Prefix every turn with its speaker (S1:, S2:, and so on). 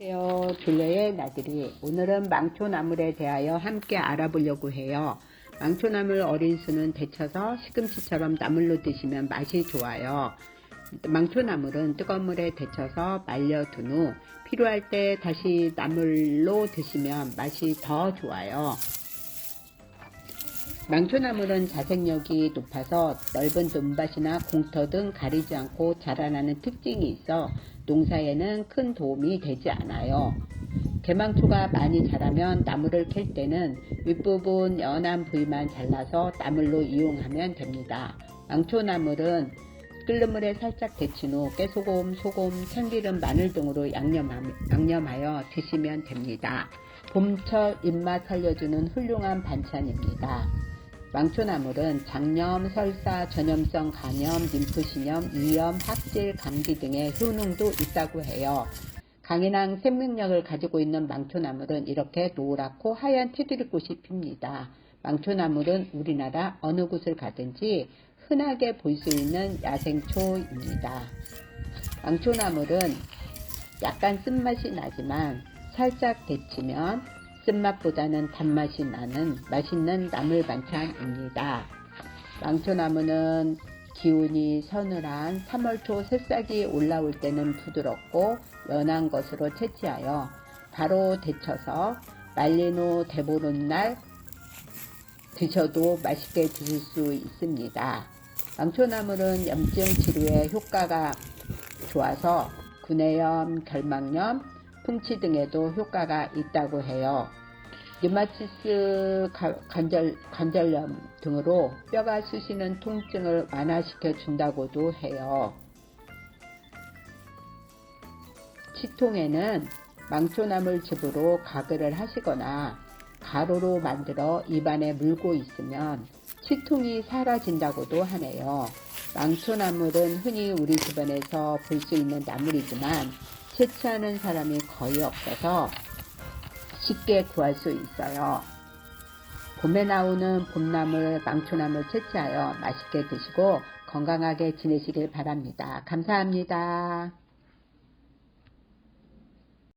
S1: 안녕하세요. 둘레의 나들이. 오늘은 망초나물에 대하여 함께 알아보려고 해요. 망초나물 어린 수는 데쳐서 시금치처럼 나물로 드시면 맛이 좋아요. 망초나물은 뜨거운 물에 데쳐서 말려둔 후 필요할 때 다시 나물로 드시면 맛이 더 좋아요. 망초나물은 자생력이 높아서 넓은 논밭이나 공터 등 가리지 않고 자라나는 특징이 있어 농사에는 큰 도움이 되지 않아요. 개망초가 많이 자라면 나물을 캘 때는 윗부분 연한 부위만 잘라서 나물로 이용하면 됩니다. 망초나물은 끓는 물에 살짝 데친 후 깨소금, 소금, 참기름, 마늘 등으로 양념하, 양념하여 드시면 됩니다. 봄철 입맛 살려주는 훌륭한 반찬입니다. 망초나물은 장염, 설사, 전염성 간염, 림프신염, 위염, 합질, 감기 등의 효능도 있다고 해요. 강인한 생명력을 가지고 있는 망초나물은 이렇게 노랗고 하얀 테두리꽃이 핍니다. 망초나물은 우리나라 어느 곳을 가든지 흔하게 볼 수 있는 야생초입니다. 망초나물은 약간 쓴맛이 나지만 살짝 데치면 쓴맛보다는 단맛이 나는 맛있는 나물 반찬입니다. 망초나무는 기운이 서늘한 3월 초 새싹이 올라올 때는 부드럽고 연한 것으로 채취하여 바로 데쳐서 말린 후 대보는 날 드셔도 맛있게 드실 수 있습니다. 망초나물은 염증 치료에 효과가 좋아서 구내염, 결막염, 풍치 등에도 효과가 있다고 해요. 류마티스 가- 관절, 관절염 등으로 뼈가 쑤시는 통증을 완화시켜 준다고도 해요. 치통에는 망초나물 즙으로 가글을 하시거나 가루로 만들어 입안에 물고 있으면 치통이 사라진다고도 하네요. 망초나물은 흔히 우리 주변에서 볼 수 있는 나물이지만 채취하는 사람이 거의 없어서 쉽게 구할 수 있어요. 봄에 나오는 봄나물, 망초나물 채취하여 맛있게 드시고 건강하게 지내시길 바랍니다. 감사합니다.